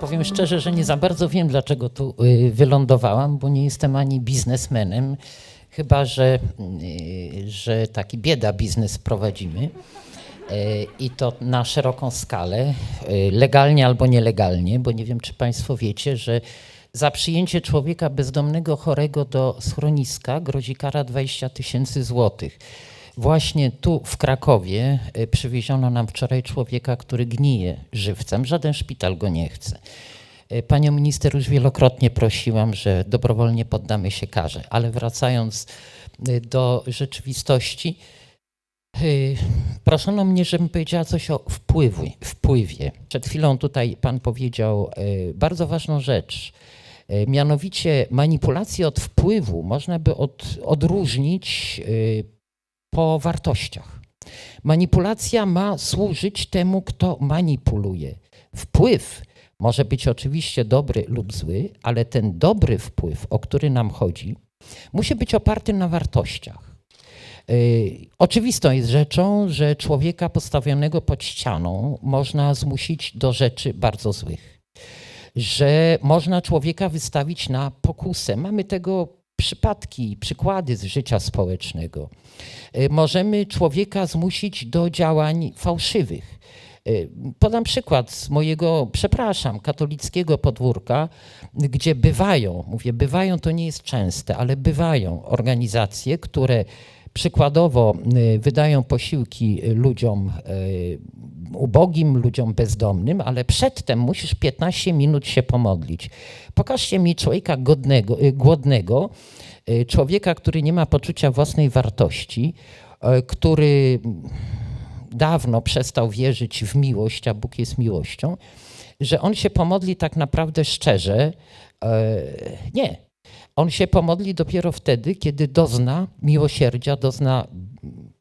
Powiem szczerze, że nie za bardzo wiem, dlaczego tu y, wylądowałam, bo nie jestem ani biznesmenem, chyba że, y, że taki bieda biznes prowadzimy. Y, I to na szeroką skalę, legalnie albo nielegalnie, bo nie wiem, czy Państwo wiecie, że za przyjęcie człowieka bezdomnego, chorego do schroniska grozi kara 20 tysięcy złotych. Właśnie tu w Krakowie y, przywieziono nam wczoraj człowieka, który gnije żywcem. Żaden szpital go nie chce. Y, Panią minister już wielokrotnie prosiłam, że dobrowolnie poddamy się karze, ale wracając y, do rzeczywistości, proszono mnie, żebym powiedziała coś o wpływu, wpływie. Przed chwilą tutaj pan powiedział bardzo ważną rzecz. Mianowicie manipulację od wpływu można by od, odróżnić po wartościach. Manipulacja ma służyć temu, kto manipuluje. Wpływ może być oczywiście dobry lub zły, ale ten dobry wpływ, o który nam chodzi, musi być oparty na wartościach. Yy, Oczywistą jest rzeczą, że człowieka postawionego pod ścianą można zmusić do rzeczy bardzo złych. Że można człowieka wystawić na pokusę. Mamy tego przypadki, przykłady z życia społecznego. Y, Możemy człowieka zmusić do działań fałszywych. Y, Podam przykład z mojego, przepraszam, katolickiego podwórka, gdzie bywają, mówię bywają, to nie jest częste, ale bywają organizacje, które przykładowo y, wydają posiłki ludziom ubogim, ludziom bezdomnym, ale przedtem musisz 15 minut się pomodlić. Pokażcie mi człowieka godnego, y, głodnego, y, człowieka, który nie ma poczucia własnej wartości, y, który dawno przestał wierzyć w miłość, a Bóg jest miłością, że on się pomodli tak naprawdę szczerze. Nie. On się pomodli dopiero wtedy, kiedy dozna miłosierdzia, dozna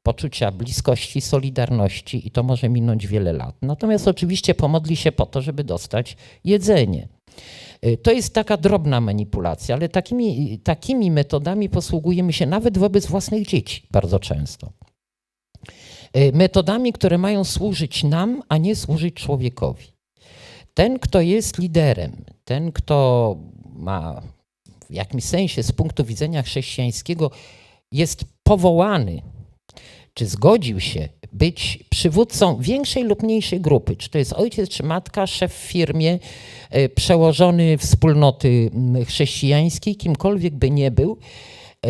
poczucia bliskości, solidarności i to może minąć wiele lat. Natomiast oczywiście pomodli się po to, żeby dostać jedzenie. Y, To jest taka drobna manipulacja, ale takimi, takimi metodami posługujemy się nawet wobec własnych dzieci bardzo często. Y, Metodami, które mają służyć nam, a nie służyć człowiekowi. Ten, kto jest liderem, ten, kto ma w jakimś sensie z punktu widzenia chrześcijańskiego jest powołany, czy zgodził się być przywódcą większej lub mniejszej grupy, czy to jest ojciec, czy matka, szef w firmie, e, przełożony wspólnoty chrześcijańskiej, kimkolwiek by nie był, e,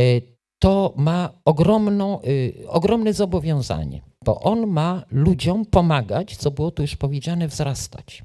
to ma ogromną, y, ogromne zobowiązanie, bo on ma ludziom pomagać, co było tu już powiedziane, wzrastać.